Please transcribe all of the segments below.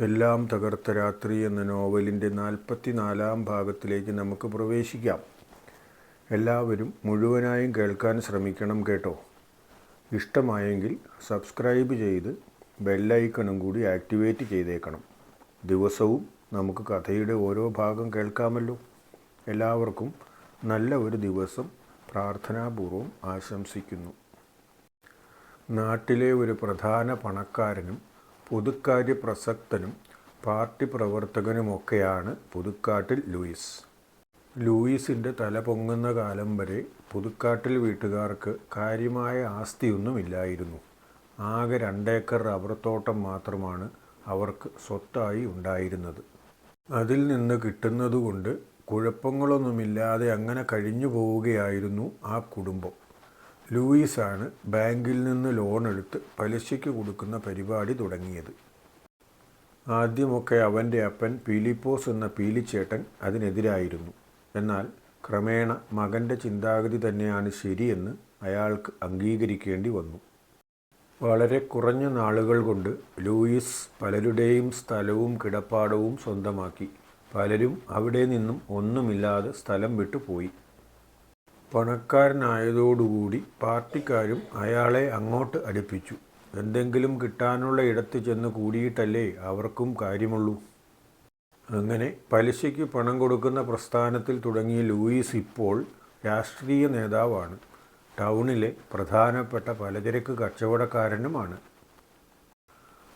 എല്ലാം തകർത്ത രാത്രി എന്ന നോവലിന്റെ നാൽപ്പത്തിനാലാം ഭാഗത്തിലേക്ക് നമുക്ക് പ്രവേശിക്കാം. എല്ലാവരും മുഴുവനായും കേൾക്കാൻ ശ്രമിക്കണം കേട്ടോ. ഇഷ്ടമായെങ്കിൽ സബ്സ്ക്രൈബ് ചെയ്ത് ബെല്ലൈക്കണും കൂടി ആക്ടിവേറ്റ് ചെയ്തേക്കണം. ദിവസവും നമുക്ക് കഥയുടെ ഓരോ ഭാഗം കേൾക്കാമല്ലോ. എല്ലാവർക്കും നല്ല ഒരു ദിവസം പ്രാർത്ഥനാപൂർവം ആശംസിക്കുന്നു. നാട്ടിലെ ഒരു പ്രധാന പണക്കാരനും പുതുക്കാര്യ പ്രസക്തനും പാർട്ടി പ്രവർത്തകനുമൊക്കെയാണ് പുതുക്കാട്ടിൽ ലൂയിസ്. ലൂയിസിന്റെ തല പൊങ്ങുന്ന കാലം വരെ പുതുക്കാട്ടിൽ വീട്ടുകാർക്ക് കാര്യമായ ആസ്തിയൊന്നുമില്ലായിരുന്നു. ആകെ രണ്ടേക്കർ റബ്ബർ തോട്ടം മാത്രമാണ് അവർക്ക് സ്വത്തായി ഉണ്ടായിരുന്നത്. അതിൽ നിന്ന് കിട്ടുന്നതുകൊണ്ട് കുഴപ്പങ്ങളൊന്നുമില്ലാതെ അങ്ങനെ കഴിഞ്ഞു പോവുകയായിരുന്നു ആ കുടുംബം. ലൂയിസാണ് ബാങ്കിൽ നിന്ന് ലോൺ എടുത്ത് പലിശയ്ക്ക് കൊടുക്കുന്ന പരിപാടി തുടങ്ങിയത്. ആദ്യമൊക്കെ അവന്റെ അപ്പൻ പീലിപ്പോസ് എന്ന പീലിച്ചേട്ടൻ അതിനെതിരായിരുന്നു. എന്നാൽ ക്രമേണ മകന്റെ ചിന്താഗതി തന്നെയാണ് ശരിയെന്ന് അയാൾക്ക് അംഗീകരിക്കേണ്ടി വന്നു. വളരെ കുറഞ്ഞ നാളുകൾ കൊണ്ട് ലൂയിസ് പലരുടെയും സ്ഥലവും കിടപ്പാടവും സ്വന്തമാക്കി. പലരും അവിടെ നിന്നും ഒന്നുമില്ലാതെ സ്ഥലം വിട്ടുപോയി. പണക്കാരനായതോടുകൂടി പാർട്ടിക്കാരും അയാളെ അങ്ങോട്ട് അടുപ്പിച്ചു. എന്തെങ്കിലും കിട്ടാനുള്ള ഇടത്ത് ചെന്ന് കൂടിയിട്ടല്ലേ അവർക്കും കാര്യമുള്ളൂ. അങ്ങനെ പലിശയ്ക്ക് പണം കൊടുക്കുന്ന പ്രസ്ഥാനത്തിൽ തുടങ്ങിയ ലൂയിസ് ഇപ്പോൾ രാഷ്ട്രീയ നേതാവാണ്. ടൗണിലെ പ്രധാനപ്പെട്ട പലചരക്ക് കച്ചവടക്കാരനുമാണ്.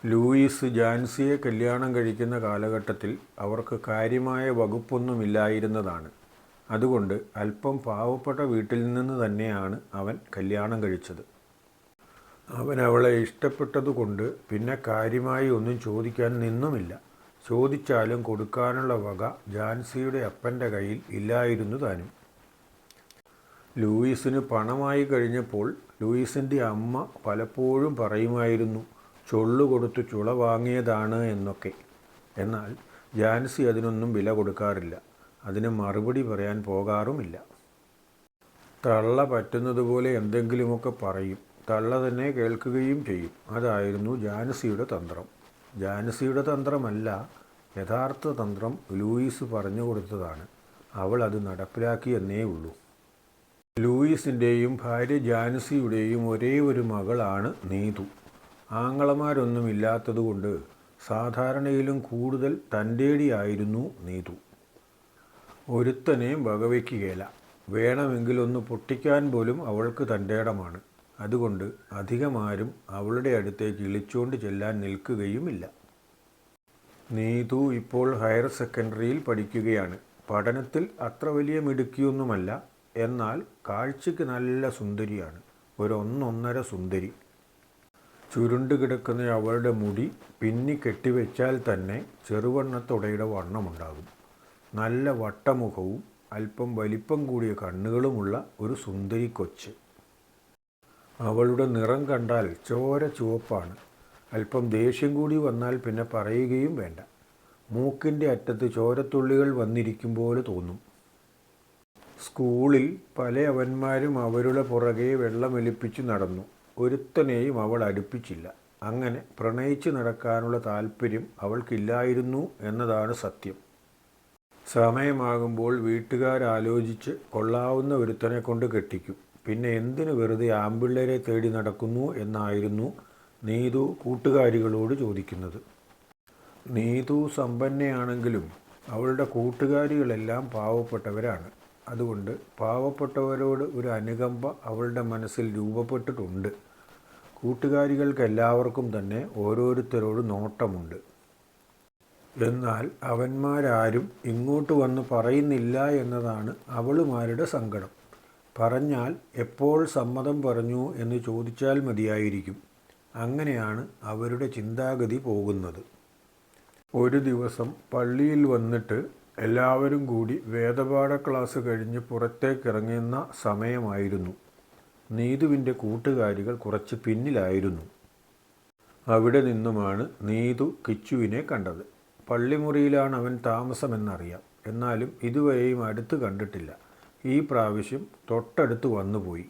ലൂയിസ് ജാൻസിയെ കല്യാണം കഴിക്കുന്ന കാലഘട്ടത്തിൽ അവർക്ക് കാര്യമായ വകുപ്പൊന്നുമില്ലായിരുന്നതാണ്. അതുകൊണ്ട് അല്പം പാവപ്പെട്ട വീട്ടിൽ നിന്ന് തന്നെയാണ് അവൻ കല്യാണം കഴിച്ചത്. അവൻ അവളെ ഇഷ്ടപ്പെട്ടതുകൊണ്ട് പിന്നെ കാര്യമായി ഒന്നും ചോദിക്കാൻ നിന്നുമില്ല. ചോദിച്ചാലും കൊടുക്കാനുള്ള വക ജാൻസിയുടെ അപ്പന്റെ കയ്യിൽ ഇല്ലായിരുന്നു താനും. ലൂയിസിന് പണമായി കഴിഞ്ഞപ്പോൾ ലൂയിസിന്റെ അമ്മ പലപ്പോഴും പറയുമായിരുന്നു ചൊള്ളു കൊടുത്ത് ചുള വാങ്ങിയതാണ് എന്നൊക്കെ. എന്നാൽ ജാൻസി അതിനൊന്നും വില കൊടുക്കാറില്ല. അതിന് മറുപടി പറയാൻ പോകാറുമില്ല. തള്ള പറ്റുന്നതുപോലെ എന്തെങ്കിലുമൊക്കെ പറയും. തള്ള തന്നെ കേൾക്കുകയും ചെയ്യും. അതായിരുന്നു ജാനസിയുടെ തന്ത്രം. ജാനസിയുടെ തന്ത്രമല്ല യഥാർത്ഥ തന്ത്രം ലൂയിസ് പറഞ്ഞു കൊടുത്തതാണ്. അവൾ അത് നടപ്പിലാക്കിയെന്നേ ഉള്ളൂ. ലൂയിസിന്റെയും ഭാര്യ ജാനസിയുടെയും ഒരേ ഒരു മകളാണ് നീതു. ആങ്ങളമാരൊന്നുമില്ലാത്തതുകൊണ്ട് സാധാരണയിലും കൂടുതൽ തന്റേടിയായിരുന്നു നീതു. ഒരുത്തനെയും വകവയ്ക്കുകയില്ല വേണമെങ്കിലൊന്ന് പൊട്ടിക്കാൻ പോലും അവൾക്ക് തന്റെ ഇടമാണ്. അതുകൊണ്ട് അധികമാരും അവളുടെ അടുത്തേക്ക് ഇളിച്ചുകൊണ്ട് ചെല്ലാൻ നിൽക്കുകയുമില്ല. നീതു ഇപ്പോൾ ഹയർ സെക്കൻഡറിയിൽ പഠിക്കുകയാണ്. പഠനത്തിൽ അത്ര വലിയ മിടുക്കിയൊന്നുമല്ല. എന്നാൽ കാഴ്ചയ്ക്ക് നല്ല സുന്ദരിയാണ്. ഒരു ഒന്നൊന്നര സുന്ദരി. ചുരുണ്ട് കിടക്കുന്ന അവളുടെ മുടി പിന്നി കെട്ടിവെച്ചാൽ തന്നെ ചെറുവണ്ണത്തുടയുടെ വണ്ണമുണ്ടാകും. നല്ല വട്ടമുഖവും അല്പം വലിപ്പം കൂടിയ കണ്ണുകളുമുള്ള ഒരു സുന്ദരി കൊച്ച്. അവളുടെ നിറം കണ്ടാൽ ചോര ചുവപ്പാണ്. അല്പം ദേഷ്യം കൂടി വന്നാൽ പിന്നെ പറയുകയും വേണ്ട. മൂക്കിന്റെ അറ്റത്ത് ചോരത്തുള്ളികൾ വന്നിരിക്കും പോലെ തോന്നും. സ്കൂളിൽ പല അവന്മാരും അവരുടെ പുറകെ വെള്ളമെലിപ്പിച്ച് നടന്നു. ഒരുത്തനെയും അവൾ അടുപ്പിച്ചില്ല. അങ്ങനെ പ്രണയിച്ച് നടക്കാനുള്ള താല്പര്യം അവൾക്കില്ലായിരുന്നു എന്നതാണ് സത്യം. സമയമാകുമ്പോൾ വീട്ടുകാരാലോചിച്ച് കൊള്ളാവുന്ന ഒരുത്തനെ കൊണ്ട് കെട്ടിക്കും. പിന്നെ എന്തിനു വെറുതെ ആമ്പിള്ളേരെ തേടി നടക്കുന്നു എന്നായിരുന്നു നീതു കൂട്ടുകാരികളോട് ചോദിക്കുന്നത്. നീതു സമ്പന്നയാണെങ്കിലും അവളുടെ കൂട്ടുകാരികളെല്ലാം പാവപ്പെട്ടവരാണ്. അതുകൊണ്ട് പാവപ്പെട്ടവരോട് ഒരു അനുകമ്പ അവളുടെ മനസ്സിൽ രൂപപ്പെട്ടിട്ടുണ്ട്. കൂട്ടുകാരികൾക്ക് എല്ലാവർക്കും തന്നെ ഓരോരുത്തരോട് നോട്ടമുണ്ട്. എന്നാൽ അവന്മാരാരും ഇങ്ങോട്ട് വന്ന് പറയുന്നില്ല എന്നതാണ് അവളുമാരുടെ സങ്കടം. പറഞ്ഞാൽ എപ്പോൾ സമ്മതം പറഞ്ഞു എന്ന് ചോദിച്ചാൽ മതിയായിരിക്കും. അങ്ങനെയാണ് അവരുടെ ചിന്താഗതി പോകുന്നത്. ഒരു ദിവസം പള്ളിയിൽ വന്നിട്ട് എല്ലാവരും കൂടി വേദപാഠ ക്ലാസ് കഴിഞ്ഞ് പുറത്തേക്കിറങ്ങുന്ന സമയമായിരുന്നു. നീതുവിന്റെ കൂട്ടുകാരികൾ കുറച്ച് പിന്നിലായിരുന്നു. അവിടെ നിന്നുമാണ് നീതു കിച്ചുവിനെ കണ്ടത്. പള്ളിമുറിയിലാണ് അവൻ താമസമെന്നറിയാം. എന്നാലും ഇതുവരെയും അടുത്ത് കണ്ടിട്ടില്ല. ഈ പ്രാവശ്യം തൊട്ടടുത്ത് വന്നുപോയി.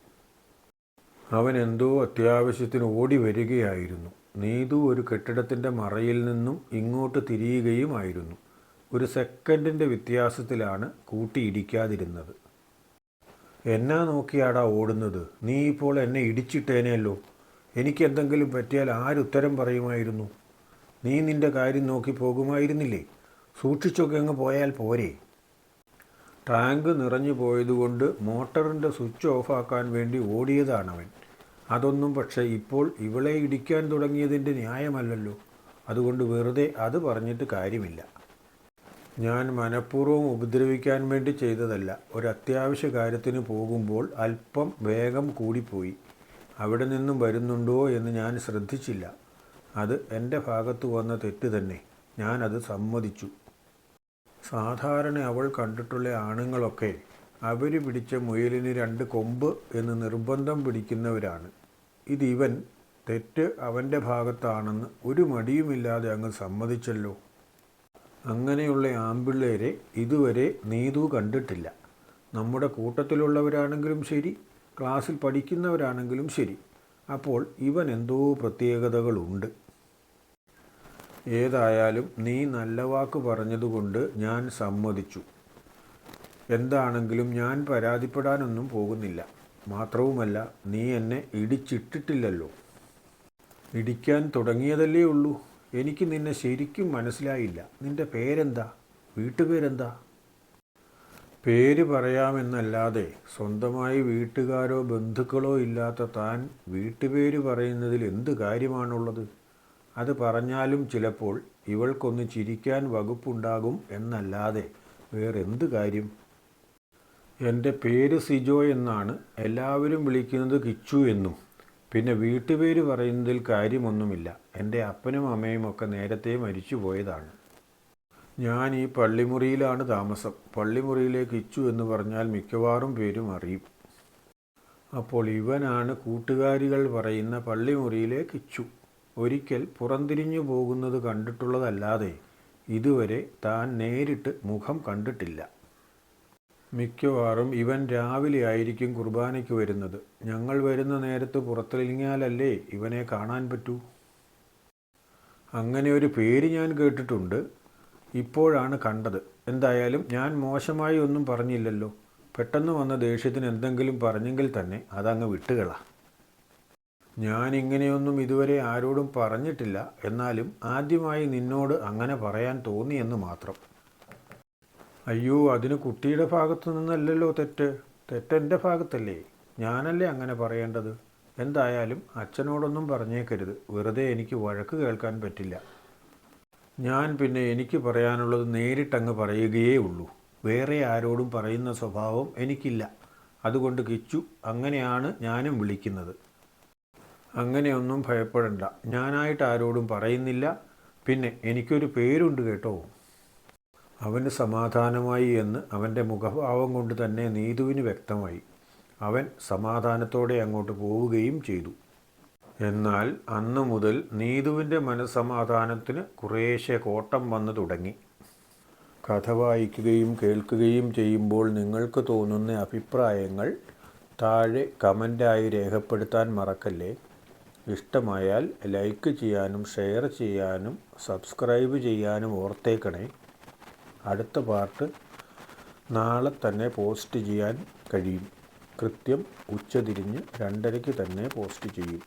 അവൻ എന്തോ അത്യാവശ്യത്തിന് ഓടി വരികയായിരുന്നു. നീതു ഒരു കെട്ടിടത്തിന്റെ മറയിൽ നിന്നും ഇങ്ങോട്ട് തിരിയുകയുമായിരുന്നു. ഒരു സെക്കൻഡിന്റെ വ്യത്യാസത്തിലാണ് കൂട്ടിയിടിക്കാതിരുന്നത് എന്നാ നോക്കിയാടാ ഓടുന്നത്? നീ ഇപ്പോൾ എന്നെ ഇടിച്ചിട്ടേനെയല്ലോ എനിക്കെന്തെങ്കിലും പറ്റിയാൽ ആരുത്തരം പറയുമായിരുന്നു? നീ നിന്റെ കാര്യം നോക്കി പോകുമായിരുന്നില്ലേ? സൂക്ഷിച്ചൊക്കെ അങ്ങ് പോയാൽ പോരെ. ടാങ്ക് നിറഞ്ഞു പോയതുകൊണ്ട് മോട്ടറിന്റെ സ്വിച്ച് ഓഫാക്കാൻ വേണ്ടി ഓടിയതാണവൻ. അതൊന്നും പക്ഷേ ഇപ്പോൾ ഇവളെ ഇടിക്കാൻ തുടങ്ങിയതിന്റെ ന്യായമല്ലല്ലോ. അതുകൊണ്ട് വെറുതെ അത് പറഞ്ഞിട്ട് കാര്യമില്ല. ഞാൻ മനഃപൂർവം ഉപദ്രവിക്കാൻ വേണ്ടി ചെയ്തതല്ല. ഒരു അത്യാവശ്യ കാര്യത്തിന് പോകുമ്പോൾ അല്പം വേഗം കൂടിപ്പോയി. അവിടെ നിന്നും വരുന്നുണ്ടോ എന്ന് ഞാൻ ശ്രദ്ധിച്ചില്ല. അത് എന്റെ ഭാഗത്തു വന്ന തെറ്റ് തന്നെ. ഞാനത് സമ്മതിച്ചു. സാധാരണ അവൾ കണ്ടിട്ടുള്ള ആണുങ്ങളൊക്കെ അവർ പിടിച്ച മുയലിന് രണ്ട് കൊമ്പ് എന്ന് നിർബന്ധം പിടിക്കുന്നവരാണ്. ഇത് ഇവൻ തെറ്റ് അവന്റെ ഭാഗത്താണെന്ന് ഒരു മടിയുമില്ലാതെ അങ്ങ് സമ്മതിച്ചല്ലോ. അങ്ങനെയുള്ള ആമ്പിള്ളേരെ ഇതുവരെ നീതു കണ്ടിട്ടില്ല. നമ്മുടെ കൂട്ടത്തിലുള്ളവരാണെങ്കിലും ശരി ക്ലാസ്സിൽ പഠിക്കുന്നവരാണെങ്കിലും ശരി. അപ്പോൾ ഇവൻ എന്തോ പ്രത്യേകതകളുണ്ട്. ഏതായാലും നീ നല്ല വാക്ക് പറഞ്ഞതുകൊണ്ട് ഞാൻ സമ്മതിച്ചു. എന്താണെങ്കിലും ഞാൻ പരാതിപ്പെടാനൊന്നും പോകുന്നില്ല. മാത്രവുമല്ല നീ എന്നെ ഇടിച്ചിട്ടിട്ടില്ലല്ലോ. ഇടിക്കാൻ തുടങ്ങിയതല്ലേ ഉള്ളൂ. എനിക്ക് നിന്നെ ശരിക്കും മനസ്സിലായില്ല. നിന്റെ പേരെന്താ? വീട്ടുപേരെന്താ? പേര് പറയാമെന്നല്ലാതെ സ്വന്തമായി വീട്ടുകാരോ ബന്ധുക്കളോ ഇല്ലാത്ത താൻ വീട്ടുപേര് പറയുന്നതിൽ എന്ത് കാര്യമാണുള്ളത്? അത് പറഞ്ഞാലും ചിലപ്പോൾ ഇവൾക്കൊന്ന് ചിരിക്കാൻ വകുപ്പുണ്ടാകും എന്നല്ലാതെ വേറെന്ത് കാര്യം? എന്റെ പേര് സിജോ എന്നാണ് എല്ലാവരും വിളിക്കുന്നത് കിച്ചു എന്നും. പിന്നെ വീട്ടുപേര് പറയുന്നതിൽ കാര്യമൊന്നുമില്ല. എന്റെ അപ്പനും അമ്മയും ഒക്കെ നേരത്തെ മരിച്ചു പോയതാണ്. ഞാൻ ഈ പള്ളിമുറിയിലാണ് താമസം. പള്ളിമുറിയിലെ കിച്ചു എന്ന് പറഞ്ഞാൽ മിക്കവാറും പേരും അറിയും. അപ്പോൾ ഇവനാണ് കൂട്ടുകാരികൾ പറയുന്ന പള്ളിമുറിയിലെ കിച്ചു. ഒരിക്കൽ പുറംതിരിഞ്ഞു പോകുന്നത് കണ്ടിട്ടുള്ളതല്ലാതെ ഇതുവരെ താൻ നേരിട്ട് മുഖം കണ്ടിട്ടില്ല. മിക്കവാറും ഇവൻ രാവിലെ ആയിരിക്കും കുർബാനയ്ക്ക് വരുന്നത്. ഞങ്ങൾ വരുന്ന നേരത്ത് പുറത്തിറങ്ങിയാലല്ലേ ഇവനെ കാണാൻ പറ്റൂ? അങ്ങനെ ഒരു പേര് ഞാൻ കേട്ടിട്ടുണ്ട്. ഇപ്പോഴാണ് കണ്ടത്. എന്തായാലും ഞാൻ മോശമായി ഒന്നും പറഞ്ഞില്ലല്ലോ. പെട്ടെന്ന് വന്ന ദേഷ്യത്തിന് എന്തെങ്കിലും പറഞ്ഞെങ്കിൽ തന്നെ അതങ്ങ് വിട്ടുകളാ. ഞാൻ ഇങ്ങനെയൊന്നും ഇതുവരെ ആരോടും പറഞ്ഞിട്ടില്ല. എന്നാലും ആദ്യമായി നിന്നോട് അങ്ങനെ പറയാൻ തോന്നിയെന്ന് മാത്രം. അയ്യോ അതിന് കുട്ടിയുടെ ഭാഗത്തു നിന്നല്ലല്ലോ തെറ്റ്. തെറ്റെന്റെ ഭാഗത്തല്ലേ? ഞാനല്ലേ അങ്ങനെ പറയേണ്ടത്? എന്തായാലും അച്ഛനോടൊന്നും പറഞ്ഞേക്കരുത്. വെറുതെ എനിക്ക് വഴക്ക് കേൾക്കാൻ പറ്റില്ല. ഞാൻ പിന്നെ എനിക്ക് പറയാനുള്ളത് നേരിട്ടങ്ങ് പറയുകയേ ഉള്ളൂ. വേറെ ആരോടും പറയുന്ന സ്വഭാവം എനിക്കില്ല. അതുകൊണ്ട് കിച്ചു അങ്ങനെയാണ് ഞാനും വിളിക്കുന്നത്. അങ്ങനെയൊന്നും ഭയപ്പെടണ്ട. ഞാനായിട്ട് ആരോടും പറയുന്നില്ല. പിന്നെ എനിക്കൊരു പേരുണ്ട് കേട്ടോ. അവന് സമാധാനമായി എന്ന് അവന്റെ മുഖഭാവം കൊണ്ട് തന്നെ നീതുവിന് വ്യക്തമായി. അവൻ സമാധാനത്തോടെ അങ്ങോട്ട് പോവുകയും ചെയ്തു. എന്നാൽ അന്നു മുതൽ നീതുവിന്റെ മനസ്സമാധാനത്തിന് കുറേശ്ശെ കോട്ടം വന്നു തുടങ്ങി. കഥ വായിക്കുകയും കേൾക്കുകയും ചെയ്യുമ്പോൾ നിങ്ങൾക്ക് തോന്നുന്ന അഭിപ്രായങ്ങൾ താഴെ കമന്റായി രേഖപ്പെടുത്താൻ മറക്കല്ലേ? ഇഷ്ടമായാൽ ലൈക്ക് ചെയ്യാനും ഷെയർ ചെയ്യാനും സബ്സ്ക്രൈബ് ചെയ്യാനും ഓർത്തേക്കണേ. അടുത്ത പാർട്ട് നാളെ തന്നെ പോസ്റ്റ് ചെയ്യാൻ കഴിയും. കൃത്യം ഉച്ചതിരിഞ്ഞ് രണ്ടരയ്ക്ക് തന്നെ പോസ്റ്റ് ചെയ്യും.